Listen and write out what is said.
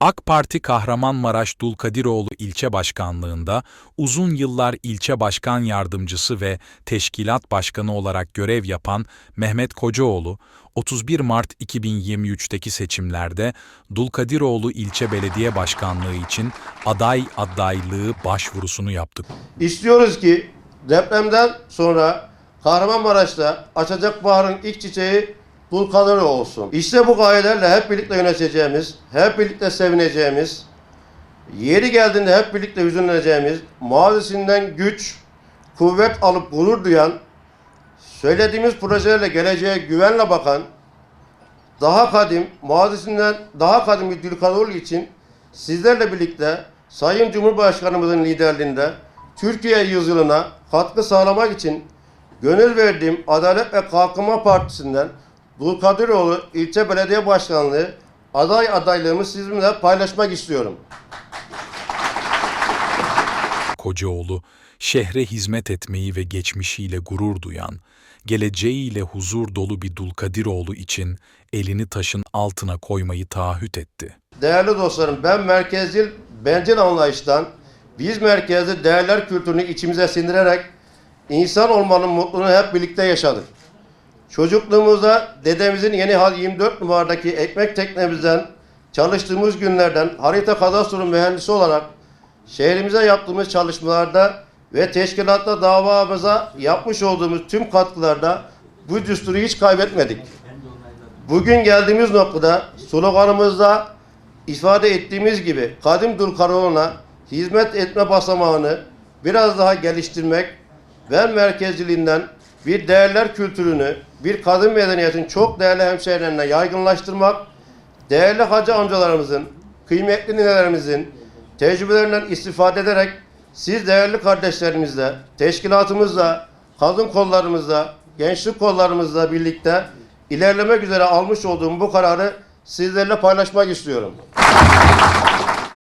AK Parti Kahramanmaraş Dulkadiroğlu ilçe başkanlığında uzun yıllar ilçe başkan yardımcısı ve teşkilat başkanı olarak görev yapan Mehmet Kocaoğlu, 31 Mart 2023'teki seçimlerde Dulkadiroğlu ilçe belediye başkanlığı için aday adaylığı başvurusunu yaptı. İstiyoruz ki depremden sonra Kahramanmaraş'ta açacak baharın ilk çiçeği Dulkadırı olsun. İşte bu gayelerle hep birlikte yöneteceğimiz, hep birlikte sevineceğimiz, yeri geldiğinde hep birlikte hüzünleneceğimiz, mazisinden güç, kuvvet alıp gurur duyan, söylediğimiz projelerle geleceğe güvenle bakan, daha kadim, mazisinden daha kadim bir Dülkadoğlu için sizlerle birlikte Sayın Cumhurbaşkanımızın liderliğinde Türkiye yüzyılına katkı sağlamak için gönül verdiğim Adalet ve Kalkınma Partisi'nden Dulkadiroğlu İlçe Belediye Başkanlığı aday adaylığımı sizinle paylaşmak istiyorum. Kocaoğlu, şehre hizmet etmeyi ve geçmişiyle gurur duyan, geleceğiyle huzur dolu bir Dulkadiroğlu için elini taşın altına koymayı taahhüt etti. Değerli dostlarım ben merkezcil, bencil anlayıştan biz merkezli değerler kültürünü içimize sindirerek insan olmanın mutluluğunu hep birlikte yaşadık. Çocukluğumuzda dedemizin yeni hal 24 numaradaki ekmek teknemizden çalıştığımız günlerden harita kadastro mühendisi olarak şehrimize yaptığımız çalışmalarda ve teşkilatta davamıza yapmış olduğumuz tüm katkılarda bu düsturu hiç kaybetmedik. Bugün geldiğimiz noktada sloganımızda ifade ettiğimiz gibi Kadim Dulkaroğlu'na hizmet etme basamağını biraz daha geliştirmek ben merkezciliğinden bir değerler kültürünü, bir kadın medeniyetin çok değerli hemşehrilerine yaygınlaştırmak, değerli hacı amcalarımızın, kıymetli ninelerimizin tecrübelerinden istifade ederek siz değerli kardeşlerimizle, teşkilatımızla, kadın kollarımızla, gençlik kollarımızla birlikte ilerlemek üzere almış olduğum bu kararı sizlerle paylaşmak istiyorum.